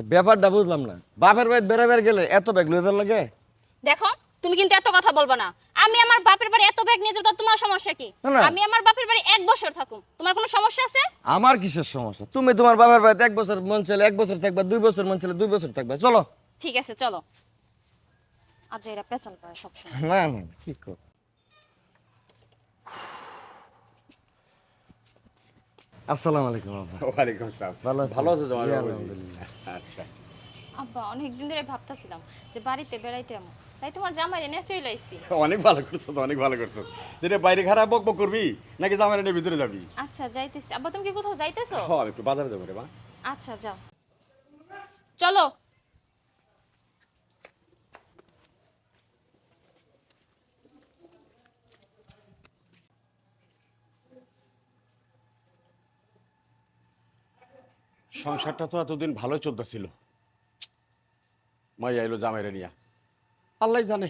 তো ব্যাপারটা বুঝলাম না। বাপের বাড়ি বেড়াবার গেলে এত ব্যাগ লইতে লাগে? দেখো তুমি কিন্তু এত কথা বলবা না। আমি আমার বাপের বাড়ি এত ব্যাগ নিয়ে যাব তোমার সমস্যা কি? না, না। আমি আমার বাপের বাড়ি এক বছর থাকুম তোমার কোনো সমস্যা আছে? আমার কিসের সমস্যা? তুমি তোমার বাবার বাড়িতে এক বছর মন চলে এক বছর থাকবা দুই বছর মন চলে দুই বছর থাকবা। চলো। ঠিক আছে চলো। আজ এরা পেছাল করে সবসময়। না না কি কর আসসালামু আলাইকুম আব্বা। ওয়ালাইকুম আসসালাম। ভালো আছেন? ভালো আছো তোমার আলহামদুলিল্লাহ। আচ্ছা। আব্বা অনেকদিন ধরে ভাবতেছিলাম যে বাড়িতে বেড়াইতে আমো তাই তোমার জামাই এনে চলে আইছি। অনেক ভালো করছ তো অনেক ভালো করছ। যেটা বাইরে খারাপ বক বক করবি নাকি জামাই ভিতরে যাবি? আচ্ছা যাইতেছি। আব্বা তুমি কি কোথাও যাইতেছো? হ্যাঁ একটু বাজারে যাব রে মা। আচ্ছা যাও। চলো। সংসারটা তো এতদিন ভালো চলতেছিল। মাই আইলো জামাইরে নিয়া। আল্লাহ জানে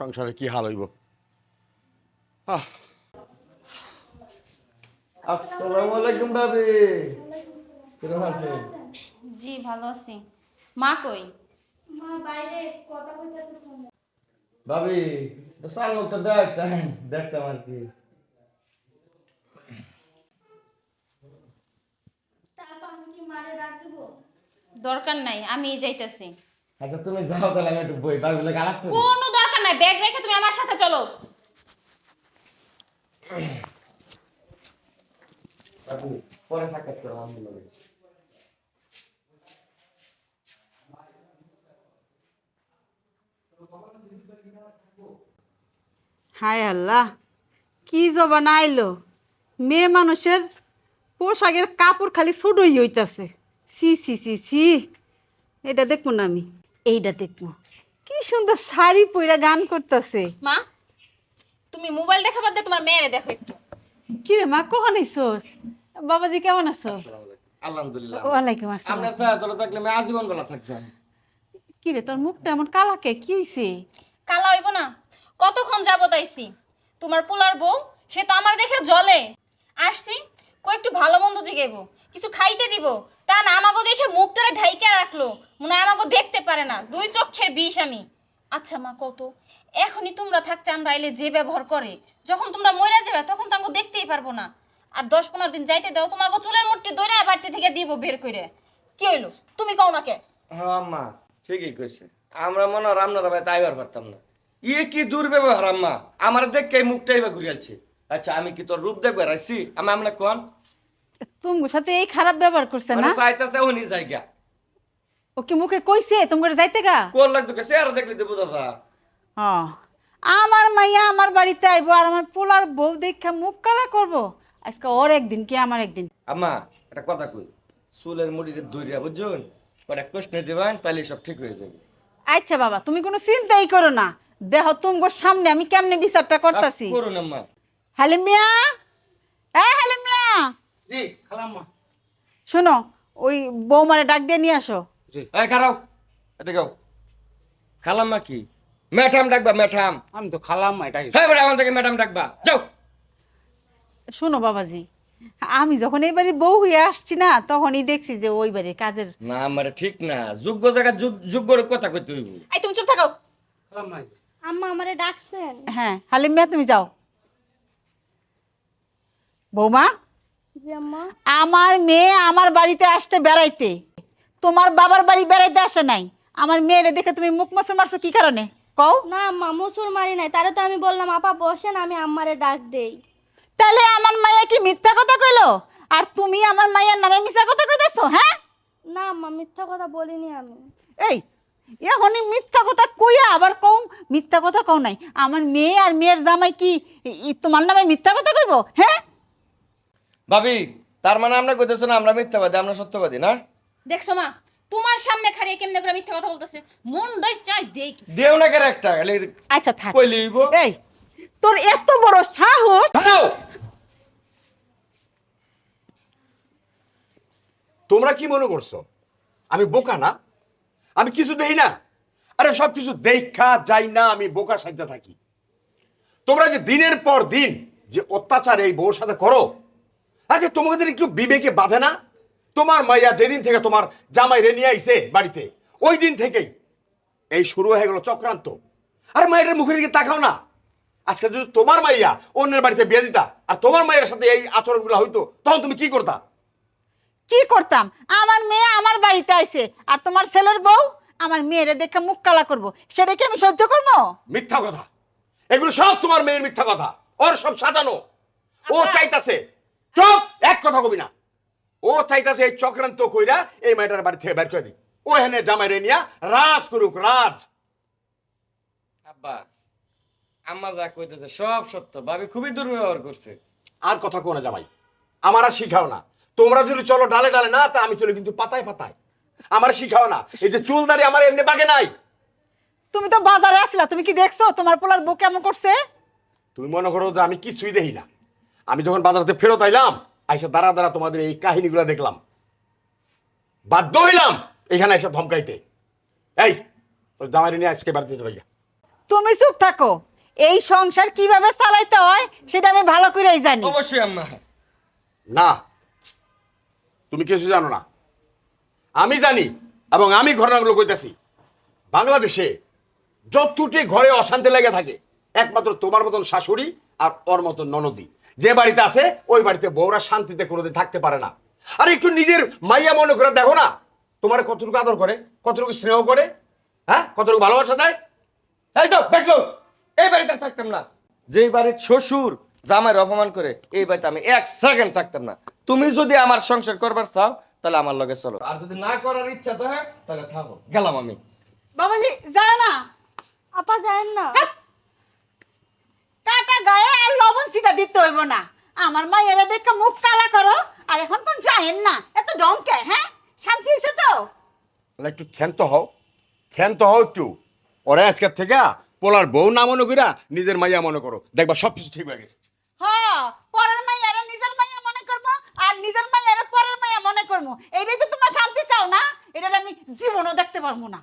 সংসারে কি হাল হইব। আহ। আসসালামু আলাইকুম ভাবি। কীরকম আছেন? জি ভালো আছি। মা কই? ভাবি সাল লোকটা দেখতেন দেখতাম আর কি। দরকার নাই আমি যাইতেছি। আচ্ছা তুমি যাও তাহলে আমি একটু বই লাগে আলাপ করি। কোনো দরকার নাই ব্যাগ রেখে তুমি আমার সাথে চলো। পরে সাক্ষাৎ করো আমার লগে হায় আল্লাহ কি জবান আইলো? মেয়ে মানুষের পোশাকের কাপড় খালি ছোটই হইতাছে। সি সি সি সি এটা দেখব না আমি। এইটা দেখব। কি সুন্দর শাড়ি পইরা গান করতেছে। মা তুমি মোবাইল দেখা বাদ দিয়ে তোমার মেয়েরে দেখো একটু। কি রে মা কখন আইসোস? বাবাজি কেমন আছো? আলহামদুলিল্লাহ। ওয়ালাইকুম আসসালাম। আপনার ছায়া তলে থাকলে আমি আজীবন বেলা থাকতাম কি রে তোর মুখটা এমন কালাকে কি? হইছে? কালা হইব না। কতক্ষণ যাবত আইছি? তোমার পোলার বউ সে তো আমার দেখে জলে আসছি কই একটু ভালো মন্দ জিগাইব? কিছু খাইতে দিব? তা না আমাকে দেখে মুখটারে ঢাইকে রাখল। মনে হয় আমাকে দেখতে পারে না। দুই চক্ষের বিষ আমি। আচ্ছা মা, কত? এখনই তোমরা থাকতে আমরা এলে যে ব্যবহার করে, যখন তোমরা মরে যাবে, তখন তো আমাকে দেখতেই পারব না। আর দশ পনেরো দিন যাইতে দাও তোমাকে চুলের মুঠটি দৈরা বাড়িতে থেকে দিব বের করে কি হইল? তুমি কও না কে? হ্যাঁ আম্মা, ঠিকই কইছে। আমরা মনে হয় রামনারা ভাই তাইবার পারতাম না। ইয়ে কি দুর্ব্যবহার, আম্মা? আমার এই মুখটাই বা ঘুরিয়াছে। আচ্ছা আমি কি তোর রূপ দেখবে রাইছি আমি আমরা কোন? তোমার সাথে এই খারাপ ব্যবহার করছে না? মানে চাইতাছে উনি জায়গা। ও কি মুখে কইছে? তোমার যাইতে গা? কোন লাগতো কে? চেহারা দেখলে দেবো দাদা। ও আমার মাইয়া আমার বাড়িতে আইবো আর আমার পোলার বউ দেখা মুখ কালা করব। আজকে ওর একদিন কি আমার একদিন? আম্মা একটা কথা কই। চুলের মুড়িতে বুঝুন ওটা দিবেন তাহলে সব ঠিক হয়ে যাবে। আচ্ছা বাবা তুমি কোনো চিন্তাই করো না। দেহ তুমগোর সামনে আমি কেমনে বিচারটা করতেছি। করুন আম্মা। হ্যাঁ হ্যালো মিয়া শোনো ওই বৌমারে ডাক দিয়ে নিয়ে আসো। এই খারাও এদিকে আও। খালাম্মা কি? ম্যাডাম ডাকবা ম্যাডাম। আমি তো খালাম এটাই। হ্যাঁ বেটা আমার থেকে ম্যাডাম ডাকবা। যাও। শোনো বাবাজি আমি যখন এই বাড়ির বউ হয়ে আসছি না তখনই দেখছি যে ওই বাড়ির কাজের না আমার ঠিক না। যোগ্য জায়গা যোগ্য কথা কইতে হইব। এই তুমি চুপ থাকো। খালাম নাই আম্মা আমারে ডাকছেন। হ্যাঁ হালিম মিয়া তুমি যাও। বৌমা আমার মেয়ে আমার বাড়িতে আসছে বেড়াইতে। তোমার বাবার বাড়ি বেড়াইতে আসে নাই। আমার মেয়েরে দেখে তুমি মুখ মসর মারছো কি কারণে? কও। না আম্মা মুসুর মারি নাই। তারে তো আমি বললাম আপা বসেন আমি আম্মারে ডাক দেই। তাহলে আমার মাইয়া কি মিথ্যা কথা কইলো? আর তুমি আমার মাইয়ার নামে মিথ্যা কথা কইতেছো হ্যাঁ? না আম্মা মিথ্যা কথা বলিনি আমি। এই এখনই মিথ্যা কথা কইয়া আবার কও। মিথ্যা কথা কও নাই। আমার মেয়ে আর মেয়ের জামাই কি তোমার নামে মিথ্যা কথা কইব হ্যাঁ? ভাবি তার মানে আমরা কইতেছ না আমরা মিথ্যাবাদী আমরা সত্যবাদী না? দেখছ মা তোমার সামনে খাড়িয়ে কেমনে করে মিথ্যা কথা বলতেছে? মন দাই চাই দেই কিছু। দেও না কেন একটা খালি আচ্ছা থাক। কইলে হইব। এই তোর এত বড় সাহস! দাঁড়াও! তোমরা কি মনে করছ? আমি বোকা না? আমি কিছু দেই না? আরে সব কিছু দেখা যাই না আমি বোকা সাজতে থাকি। তোমরা যে দিনের পর দিন যে অত্যাচার এই বউর সাথে করো আচ্ছা তোমাদের একটু বিবেকে বাঁধে না? তোমার মাইয়া যেদিন থেকে তোমার জামাই রে নিয়ে আইছে বাড়িতে ওই দিন থেকেই এই শুরু হয়ে গেল চক্রান্ত। আর মায়ের মুখের দিকে তাকাও না। আজকে যদি তোমার মাইয়া অন্যের বাড়িতে বিয়ে দিতা আর তোমার মায়ের সাথে এই আচরণগুলো হইতো তখন তুমি কি করতা? কি করতাম? আমার মেয়ে আমার বাড়িতে আইছে আর তোমার ছেলের বউ? আমার মেয়েরে দেখে মুখ কালা করব। সেটা কি আমি সহ্য করব? মিথ্যা কথা। এগুলো সব তোমার মেয়ের মিথ্যা কথা। ওর সব সাজানো। ও চাইতাছে চুপ! এক কথা কবি না। ও চাইতাছে এই চক্রান্ত কইরা এই মেয়েটার বাড়ি থেকে বের করে দিই ও হেনে জামাই রে নিয়া রাজ করুক রাজ। আব্বা আম্মা যা কইতেছে সব সত্য ভাবি খুবই দুর্ব্যবহার করছে। আর কথা কোনা জামাই আমার আর শিখাও না। তোমরা যদি চলো ডালে ডালে না তা আমি চলে কিন্তু পাতায় পাতায়। আমার শিখাও না এই যে চুলদারি আমার এমনি বাগে নাই। তুমি তো বাজারে আসলা তুমি কি দেখছ? তোমার পোলার বউ কেমন করছে? তুমি মনে করো যে আমি কিছুই দেখি না। আমি যখন বাজারতে ফেরত আইলাম আইসা দাঁড়া দাঁড়া তোমাদের এই কাহিনীগুলো দেখলাম। বাধ্য হইলাম এখানে এসে ধমকাইতে। এই তোর জামাই নিয়ে আজকে বাড়িতে যাবে গিয়া। তুমি চুপ থাকো। এই সংসার কীভাবে চালাইতে হয় সেটা আমি ভালো করেই জানি। অবশ্যই আম্মা। না তুমি কিছু জানো না। আমি জানি এবং আমি ঘটনাগুলো কইতাছি। বাংলাদেশে যতটি ঘরে অশান্তি লেগে থাকে একমাত্র তোমার মতন শাশুড়ি আর ওর মতন ননদি। যে বাড়িতে আছে ওই বাড়িতে বউরা শান্তিতে কোনোদিন থাকতে পারে না। আর একটু নিজের মাইয়া মনে করে দেখো না তোমার কতটুকু আদর করে কতটুকু স্নেহ করে হ্যাঁ? কতটুকু ভালোবাসা দেয়? এই তো দেখো এই বাড়িতে থাকতাম না। যেই বাড়ির শ্বশুর জামাইয়ের অপমান করে এই বাড়িতে আমি এক সেকেন্ড থাকতাম না। তুমি যদি আমার সংসার করবার চাও তাহলে আমার লগে চলো। আর যদি না করার ইচ্ছা তো হয় তাহলে থাকো। গেলাম আমি। বাবাজি যায় না। আপা যায়েন না। হইব না। আমার মায়েরা দেখে মুখ কালা করো আর এখন কোন যায়েন না। এত ডঙ্কে হ্যাঁ? শান্তি হয়েছে তো? তাহলে একটু ক্ষান্ত হও। ক্ষান্ত হও একটু। ওরা আজকের থেকে পোলার বউ না মনে কইরা নিজের মাইয়া মনে করো। দেখবা সব কিছু ঠিক হয়ে গেছে। হ পরের মাইয়ারা নিজের মাইয়া মনে করব আর নিজের মাইয়ারা পরের মাইয়া মনে করব। এইটাই তো তোমরা শান্তি চাও না? এটা আমি জীবনও দেখতে পারব না।